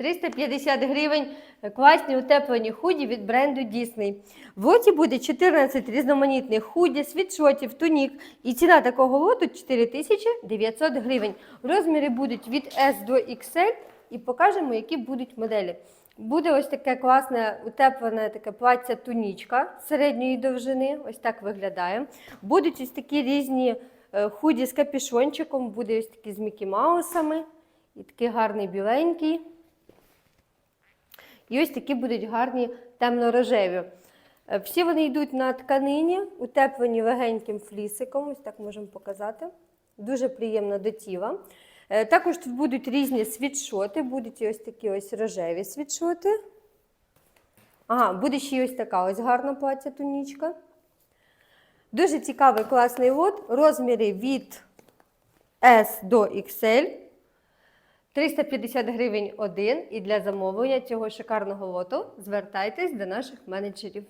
350 гривень класні утеплені худі від бренду Disney. В лоті буде 14 різноманітних худі, світшотів, тунік. І ціна такого лоту 4900 гривень. Розміри будуть від S до XL і покажемо, які будуть моделі. Буде ось таке класне утеплене таке плаття тунічка середньої довжини. Ось так виглядає. Будуть ось такі різні е, худі з капюшончиком, буде ось такі з Мікі Маусами. І такий гарний біленький. І ось такі будуть гарні темно-рожеві. Е, Всі вони йдуть на тканині, утеплені легеньким флісиком. Ось так можемо показати. Дуже приємно до тіла. Е, Також тут будуть різні світшоти, будуть ось такі ось рожеві світшоти. Ага, буде ще ось така ось гарна плаття тунічка. Дуже цікавий класний лот. Розміри від S до XL. 350 гривень один. І для замовлення цього шикарного лоту звертайтесь до наших менеджерів.